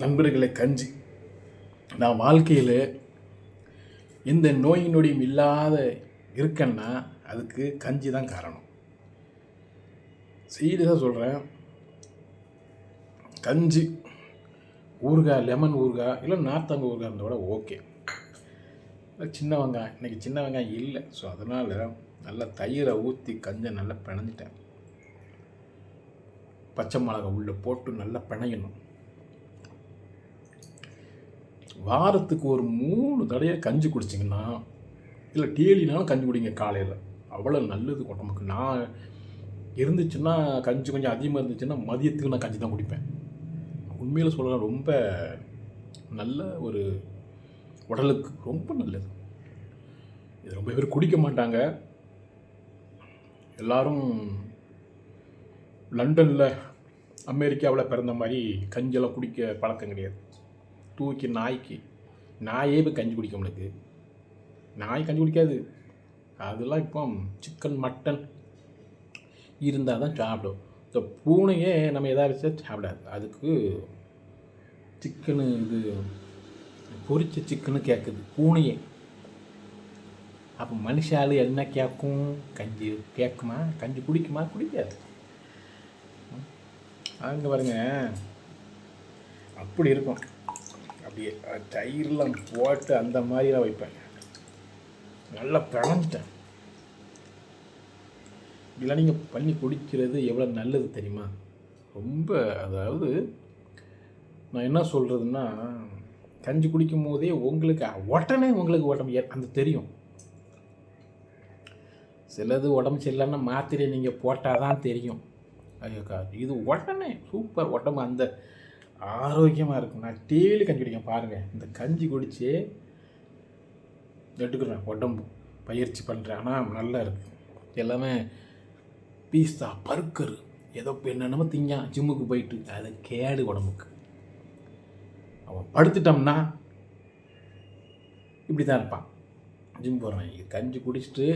நண்பர்களை கஞ்சி. நான் வாழ்க்கையில் எந்த நோய் நொடியும் இல்லாத இருக்கேன்னா அதுக்கு கஞ்சி தான் காரணம். சீரியஸாக சொல்கிறேன் கஞ்சி ஊறுகாய் லெமன் ஊறுகாய் இல்லை நார்த்தங்க ஊறுகாய் இருந்தால் கூட ஓகே. சின்ன வெங்காயம் இன்றைக்கி சின்ன வெங்காயம் இல்லை. ஸோ அதனால் நல்லா தயிரை ஊற்றி கஞ்சை நல்லா பிணைஞ்சிட்டேன். பச்சை மிளகா உள்ளே போட்டு நல்லா பிணையணும். வாரத்துக்கு ஒரு மூணு தடையை கஞ்சி குடிச்சிங்கன்னா இல்லை டெய்லினாலும் கஞ்சி குடிங்க காலையில். அவ்வளோ நல்லது உடம்புக்கு நான் இருந்துச்சுன்னா கஞ்சி கொஞ்சம் அதிகமாக இருந்துச்சுன்னா மதியத்துக்கு நான் கஞ்சி தான் குடிப்பேன். உண்மையில் சொல்லலாம் ரொம்ப நல்ல ஒரு உடலுக்கு ரொம்ப நல்லது. இது ரொம்ப பேர் குடிக்க மாட்டாங்க. எல்லாரும் லண்டனில் அமெரிக்காவில் பிறந்த மாதிரி கஞ்செல்லாம் குடிக்க பழக்கம் கிடையாது. தூக்கி நாய்க்கு நாயே இப்போ கஞ்சி குடிக்க முடியாது. நாய் கஞ்சி குடிக்காது. அதெல்லாம் இப்போ சிக்கன் மட்டன் இருந்தால் தான் சாப்பிடும். இந்த பூனையே நம்ம எதாவது வச்சா சாப்பிடாது. அதுக்கு சிக்கனு இது பொரிச்ச சிக்கனு கேட்குது பூனையே. அப்போ மனுஷால் என்ன கேட்கும் கஞ்சி கேட்குமா கஞ்சி குடிக்குமா? குடிக்காது. அங்கே பாருங்க. அப்படி இருக்கும். அப்படியே தயிரெலாம் போட்டு அந்த மாதிரிலாம் வைப்பாங்க. வைப்பேன் நல்லா பிணைஞ்சிட்டேன் இதெல்லாம் நீங்கள் பண்ணி குடிக்கிறது எவ்வளோ நல்லது தெரியுமா? ரொம்ப அதாவது நான் என்ன சொல்கிறதுன்னா கஞ்சி குடிக்கும் போதே உங்களுக்கு உடனே உங்களுக்கு உடம்பு அந்த தெரியும். சிலது உடம்பு சரியில்லைன்னா மாத்திரை நீங்கள் போட்டால் தான் தெரியும் ஐயோக்கா இது உடனே சூப்பர் உடம்பு. அந்த ஆரோக்கியமாக இருக்கும். நான் டிவியில் கஞ்சி குடிக்கேன் பாருங்கள் இந்த கஞ்சி குடித்து எடுக்கிறேன் உடம்பு. பயிற்சி பண்ணுறேன் ஆனால் நல்லா இருக்கு. எல்லாமே பீஸ்தா பர்கர். ஏதோ என்னென்னமோ திங்கான் ஜிம்முக்கு போயிட்டு. அது கேடு உடம்புக்கு. அவன் படுத்துட்டோம்னா இப்படி தான் இருப்பான் ஜிம் போகிறவன் இது கஞ்சி குடிச்சிட்டு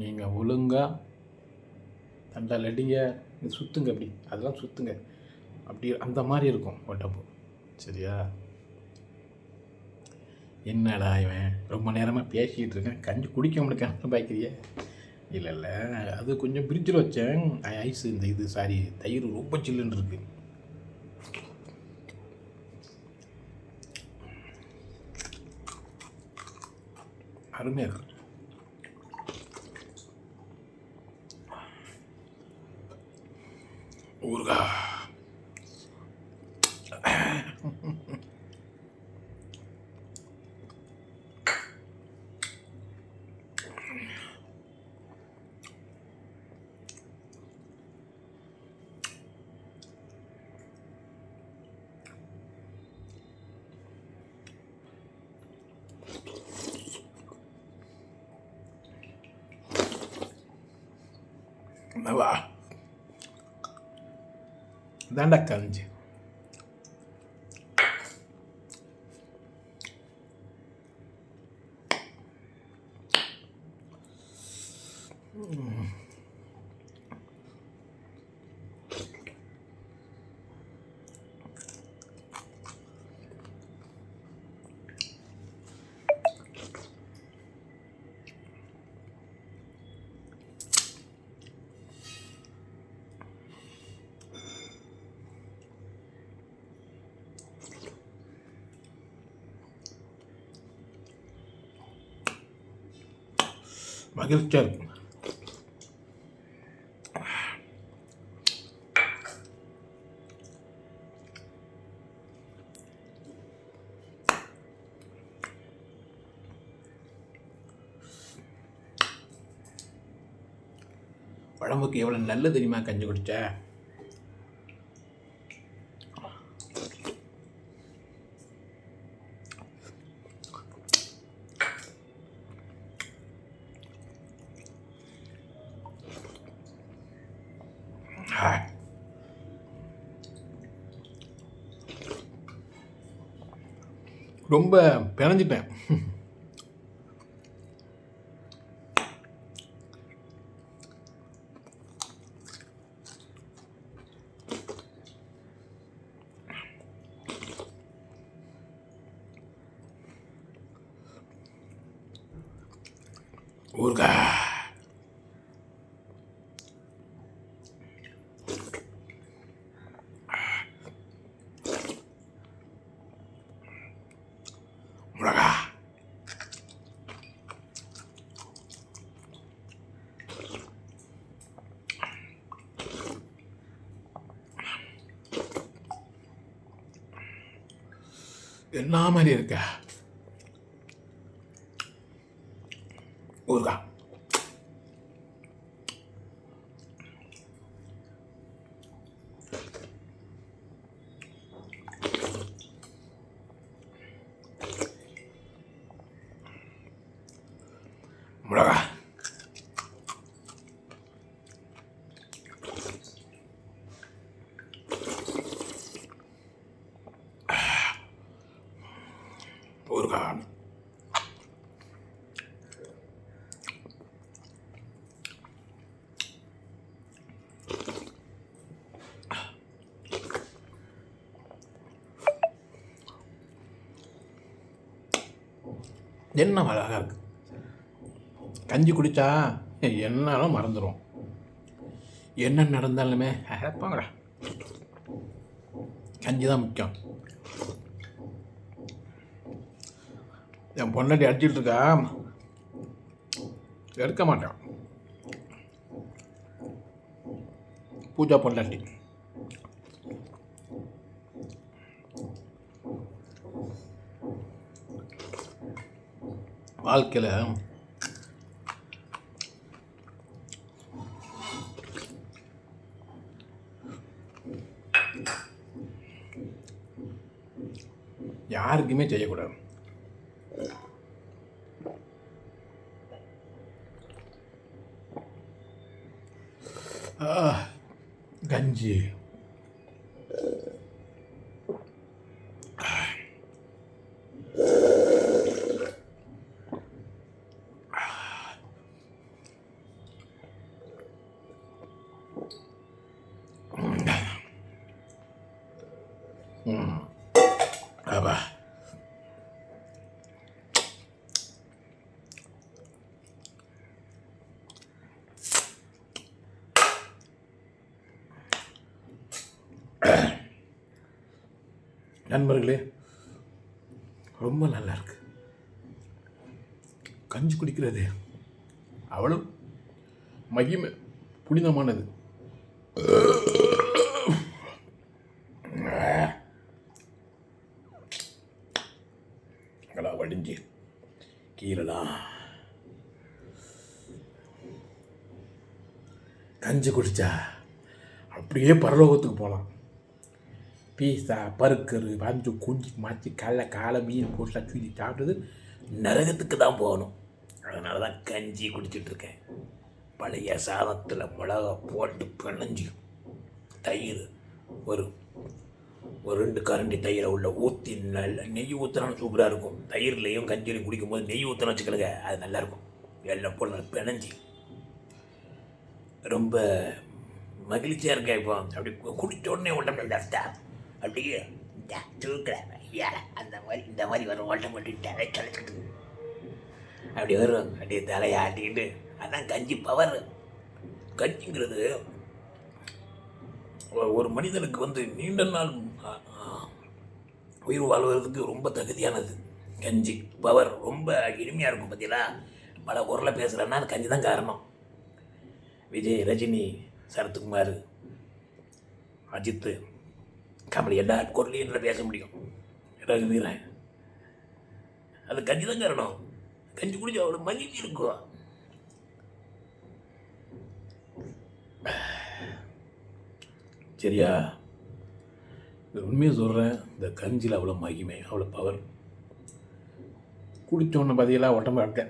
நீங்கள் ஒழுங்காக தண்டால் அடிங்க. இது சுற்றுங்க அப்படி அதெல்லாம் சுற்றுங்க அப்படி அந்த மாதிரி இருக்கும் ஒட்டப்பு சரியா? என்னடா இவன்? ரொம்ப நேரமாக பேசிக்கிட்டு இருக்கேன். கஞ்சி குடிக்க முடியாது பாய்க்கிறியே. இல்லை இல்லை. அது கொஞ்சம் ஃப்ரிட்ஜில் வச்சேன். ஐஸ் இந்த இது சாரி தயிர் ரொம்ப சில்லுன்னு இருக்கு. அருமையாக இருக்கு. ஊருகா வா இதாண்டா கஞ்சி மகிழ்ச்சியாக இருக்கும் உடம்புக்கு எவ்வளோ நல்லது தெரியுமா கஞ்சி குடித்தேன் ரொம்ப பிணைஞ்சிட்டேன் ஊர்கா என்ன மாதிரி இருக்க? ஊருக்கா. மிளகா ஊருக்கா என்ன அழகாக இருக்குது கஞ்சி குடித்தா என்னாலும் மறந்துடும் என்ன நடந்தாலுமே அழைப்பாங்கடா கஞ்சி தான் முக்கியம். என் பொண்ணாட்டி அடிச்சிட்டு இருக்கா. எடுக்க மாட்டான். பூஜா பொண்டாட்டி. வாழ்க்கையில் யாருக்குமே செய்யக்கூடாது ஆ, கஞ்சி Mm. ம் நண்பர்களே ரொம்ப நல்லா இருக்கு. கஞ்சி குடிக்கிறது அவ்வளோ மகிமை புனிதமானது. கஞ்சி குடித்தா அப்படியே பரலோகத்துக்கு போகலாம் பீஸா பருக்கரு வாங்கி குஞ்சு மாற்றி காலைல காலை மீன் போட்டு தூக்கி சாப்பிட்டது நரகத்துக்கு தான் போகணும். அதனால தான் கஞ்சி குடிச்சிட்ருக்கேன் பழைய சாதத்தில் மிளகா போட்டு பிணைஞ்சி தயிர் ஒரு ஒரு ரெண்டு கரண்டி தயிரை உள்ள ஊற்றி நல்ல நெய் ஊற்றினாலும் சூப்பராக இருக்கும். தயிர்லேயும் கஞ்சிலையும் குடிக்கும்போது நெய் ஊற்றினா வச்சுக்கலுங்க அது நல்லாயிருக்கும் எல்லாம் போட்டு நல்லா பிணைஞ்சி ரொம்ப மகிழ்ச்சியாக இருக்கேன் இப்போ? அப்படி குடித்த உடனே உடம்புல லெஃப்டா அப்படியே இந்த தூக்குறேன் அந்த மாதிரி இந்த மாதிரி வரும் ஓட்டம் பண்ணிட்டு கழிச்சுக்கிட்டு அப்படி வரும் அப்படியே தலையை அதான் கஞ்சி பவர் கஞ்சிங்கிறது ஒரு மனிதனுக்கு வந்து நீண்ட நாள் உயிர் வாழ்வதற்கு ரொம்ப தகுதியானது. கஞ்சி பவர் ரொம்ப இனிமையாக இருக்கும் பார்த்தீங்களா பல குரலை பேசுகிறேன்னா அது கஞ்சி தான் காரணம். விஜய் ரஜினி சரத்குமார் அஜித்து கமல் எல்லா குரலையும் நல்லா பேச முடியும். ரகுவீரன் அது கஞ்சி தான் காரணம் கஞ்சி குடிச்சு அவ்வளோ மகிழ்ச்சி இருக்கும் சரியா? உண்மையை சொல்கிறேன் இந்த கஞ்சியில் அவ்வளோ மகிமை அவ்வளோ பவர் குடித்தோன்னு பார்த்தீங்களா உடம்பு அட்டை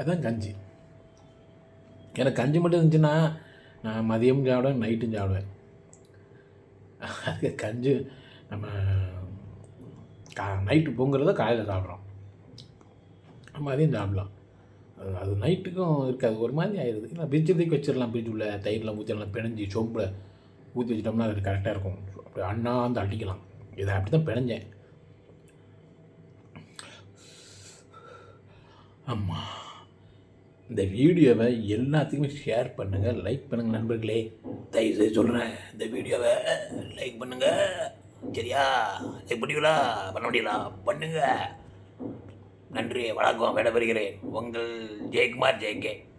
அதான் கஞ்சி. எனக்கு கஞ்சி மட்டும் இருந்துச்சுன்னா நான் மதியம் சாப்பிடுவேன் நைட்டும் சாப்பிடுவேன். அது கஞ்சி நம்ம கா நைட்டு பொங்குறத காலையில் சாப்பிட்றோம். மதியம் சாப்பிடலாம். அது அது நைட்டுக்கும் இருக்காது. ஒரு மாதிரி ஆயிடுது இல்லை பிரிட்ஜ் தூக்கி வச்சிடலாம். பிரிட்ஜ் உள்ள தயிரில் ஊற்றிடலாம் பிணைஞ்சி சொம்பில் ஊற்றி வச்சிட்டோம்னா அது கரெக்டாக இருக்கும். அப்படி அண்ணாந்து அடிக்கலாம். இதை அப்படி தான் பிணைஞ்சேன். அம்மா. இந்த வீடியோவை எல்லாத்துக்குமே ஷேர் பண்ணுங்கள் லைக் பண்ணுங்கள் நண்பர்களே. தயவுசெய்து சொல்கிறேன் இந்த வீடியோவை லைக் பண்ணுங்கள் சரியா? லைக் பண்ணுவீங்களா பண்ண முடியலா? பண்ணுங்கள் நன்றி வணக்கம் விடைபெறுகிறேன். உங்கள் ஜெயக்குமார் ஜெயகே.